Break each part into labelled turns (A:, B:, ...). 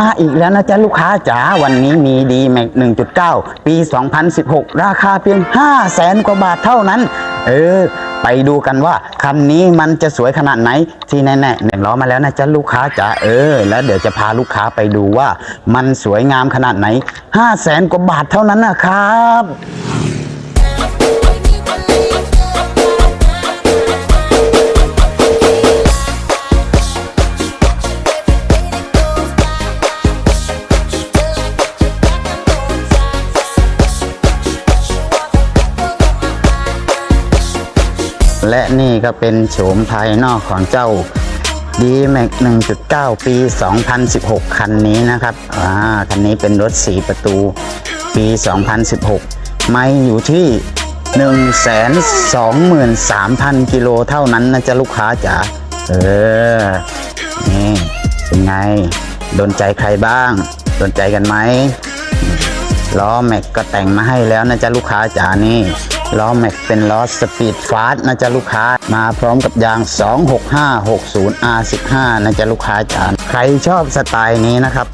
A: มาอีกแล้วนะจ๊ะลูกค้าจ๋าวันนี้มีดีแม็ก1.9 ปี 2016 ราคาเพียง 5 0 0แสนกว่าบาทเท่านั้น เออ ไปดูกันว่าคันนี้มันจะสวยขนาดไหน ที่แน่ๆหนึ่งล้อมาแล้วนะจ๊ะลูกค้าจ๋าเออ แล้วเดี๋ยวจะพาลูกค้าไปดูว่ามันสวยงามขนาดไหน 5 0 0แสนกว่าบาทเท่านั้นนะครับ และนี่ก็เป็นโฉมภายนอกของเจ้า d m a x 1.9 ปี 2016 คันนี้นะครับอ่าคันนี้เป็นรถ 4 ประตู ปี 2016 ไม่อยู่ที่ 123,000 กิโลเท่านั้นนะจ๊ะลูกค้าจ๋าเออ นี่ เป็นไง โดนใจใครบ้าง โดนใจกันไหมล้อแม็กก็แต่งมาให้แล้วนะจ๊ะลูกค้าจ๋านี่ ล้อแม็กเป็นล้อสปีดฟาสนะจ๊ะลูกค้า มาพร้อมกับยาง 26560 R15 นะจ๊ะลูกค้าจ๋าใครชอบสไตล์นี้นะครับ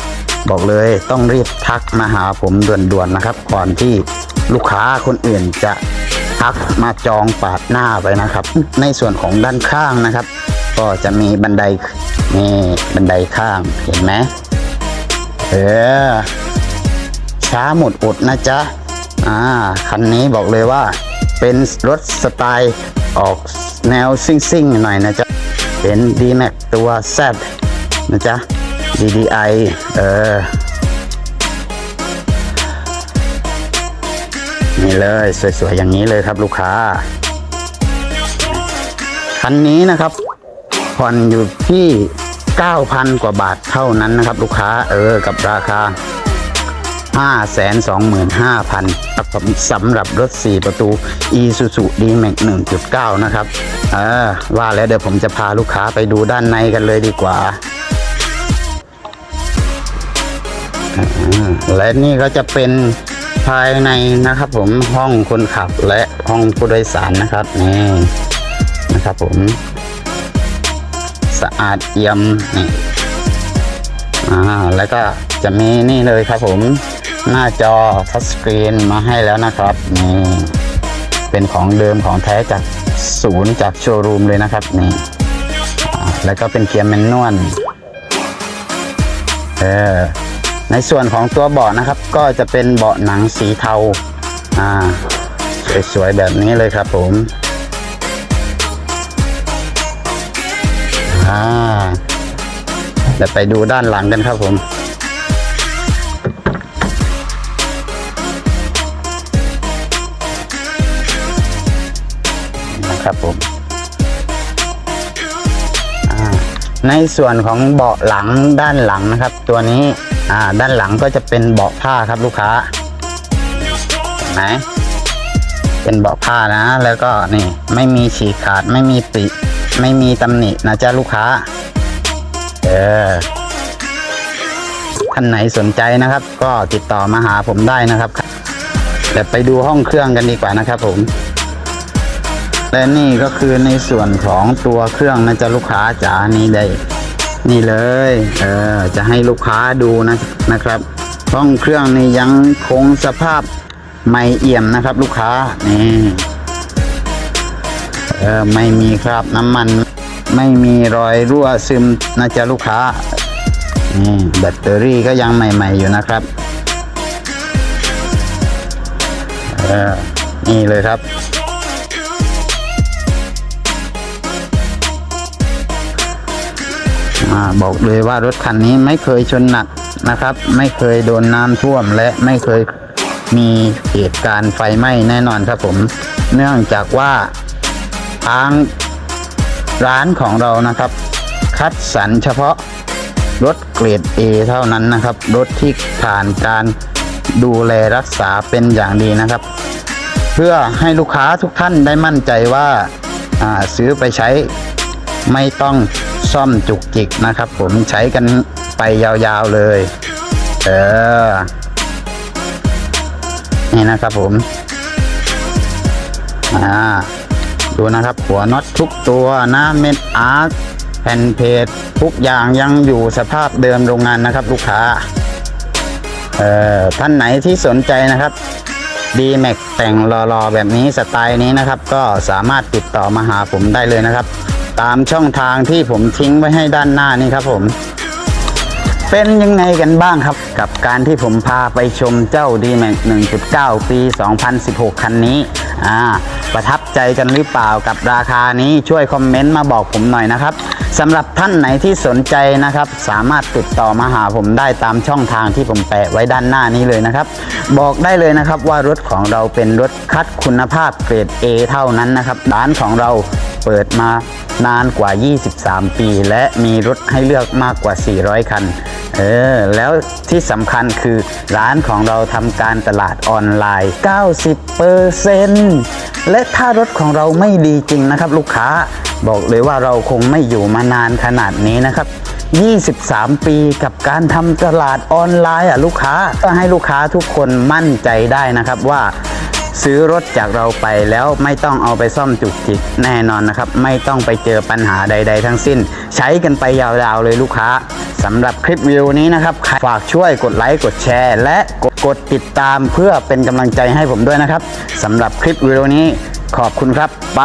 A: บอกเลยต้องรีบทักมาหาผมด่วนๆนะครับ ก่อนที่ลูกค้าคนอื่นจะทักมาจองปาดหน้าไปนะครับ ในส่วนของด้านข้างนะครับ ก็จะมีบันไดนี่บันไดข้างเห็นไหมเออช้าหมดอดนะจ๊ะ อ่าคันนี้บอกเลยว่าเป็นรถสไตล์ออกแนวซิ่งๆหน่อยนะจ๊ะ เป็น D-Max ตัว Z นะจ๊ะ DDI เออ นี่เลย สวยๆ อย่างนี้เลยครับลูกค้า คันนี้นะครับผ่อนอยู่ที่ 9,000 กว่าบาทเท่านั้นนะครับ ลูกค้าเออ กับราคา 525,000ครับสำหรับรถ 4 ประตู Isuzu D-Max 1.9 นะครับเออว่าแล้วเดี๋ยวผมจะพาลูกค้าไปดูด้านในกันเลยดีกว่าอ่า และนี่ก็จะเป็นภายในนะครับผมห้องคนขับและห้องผู้โดยสารนะครับนี่นะครับผม สะอาดเอี่ยมนี่อ่าแล้วก็จะมีนี่เลยครับผม หน้าจอทัชสกรีนมาให้แล้วนะครับนี่เป็นของเดิมของแท้จากศูนย์จากโชว์รูมเลยนะครับนี่แล้วก็เป็นเกียร์แมนนวลเออในส่วนของตัวเบาะนะครับ ก็จะเป็นเบาะหนังสีเทาอ่าสวยๆแบบนี้เลยครับผมอ่าเดี๋ยวไปดูด้านหลังกันครับผม นะครับผมในส่วนของเบาะหลังด้านหลังนะครับ ตัวนี้ด้านหลังก็จะเป็นเบาะผ้าครับลูกค้าเห็นไหมเป็นเบาะผ้านะ แล้วก็นี่ไม่มีฉีกขาดไม่มีปิไม่มีตำหนินะจ๊ะลูกค้า เออท่านไหนสนใจนะครับ ก็ติดต่อมาหาผมได้นะครับเดี๋ยวไปดูห้องเครื่องกันดีกว่านะครับผม และนี่ก็คือในส่วนของตัวเครื่องนะจ๊ะลูกค้าจ๋านี่ได้ นี่เลยเออจะให้ลูกค้าดูนะนะครับห้องเครื่องนี่ยังคงสภาพไม่เอี่ยมนะครับ ลูกค้านี่เออไม่มีคราบน้ำมัน ไม่มีรอยรั่วซึมนะจ๊ะลูกค้านี่แบตเตอรี่ก็ยังใหม่ ๆ อยู่นะครับเออนี่เลยครับ อาบอกเลยว่ารถคันนี้ไม่เคยชนหนักนะครับ ไม่เคยโดนน้ำท่วมและไม่เคยมีเหตุการณ์ไฟไหม้แน่นอนครับผม เนื่องจากว่าทางร้านของเรานะครับ คัดสรรเฉพาะรถเกรด A เท่านั้นนะครับ รถที่ผ่านการดูแลรักษาเป็นอย่างดีนะครับ เพื่อให้ลูกค้าทุกท่านได้มั่นใจว่าอ่าซื้อไปใช้ ไม่ต้องซ่อมจุกจิกนะครับ ผมใช้กันไปยาวๆเลย เออ นี่นะครับผม อ่า ดูนะครับ หัวน็อตทุกตัวนะเม็ดอาร์คแผ่นเพจทุกอย่างยังอยู่สภาพเดิมโรงงานนะครับ ลูกค้า เอ่อ ท่านไหนที่สนใจนะครับ d m a x แต่งรอๆแบบนี้สไตล์นี้นะครับ ก็สามารถติดต่อมาหาผมได้เลยนะครับ ตามช่องทางที่ผมทิ้งไว้ให้ด้านหน้านี่ครับผม เป็นยังไงกันบ้างครับ กับการที่ผมพาไปชมเจ้า d m a x 1.9 ปี 2016 คันนี้ อ่า ประทับใจกันหรือเปล่ากับราคานี้ช่วยคอมเมนต์มาบอกผมหน่อยนะครับสำหรับท่านไหนที่สนใจนะครับ สามารถติดต่อมาหาผมได้ตามช่องทางที่ผมแปะไว้ด้านหน้านี้เลยนะครับ บอกได้เลยนะครับว่ารถของเราเป็นรถคัดคุณภาพเกรด A เท่านั้นนะครับร้านของเรา เปิดมานานกว่า 23 ปี และมีรถให้เลือกมากกว่า 400 คัน เออ แล้วที่สำคัญคือร้านของเราทำการตลาดออนไลน์ 90%และถ้ารถของเราไม่ดีจริงนะครับ ลูกค้าบอกเลยว่าเราคงไม่อยู่มานานขนาดนี้นะครับ23 ปีกับการทำตลาดออนไลน์อะลูกค้าก็ให้ลูกค้าทุกคนมั่นใจได้นะครับว่า ซื้อรถจากเราไปแล้วไม่ต้องเอาไปซ่อมจุกจิกแน่นอนนะครับ ไม่ต้องไปเจอปัญหาใด ๆ ทั้งสิ้น ใช้กันไปยาวๆเลยลูกค้าสำหรับคลิปวิวนี้นะครับ ฝากช่วยกดไลค์กดแชร์ และกดกดติดตามเพื่อเป็นกำลังใจให้ผมด้วยนะครับสำหรับคลิปวิวนี้ขอบคุณครับไป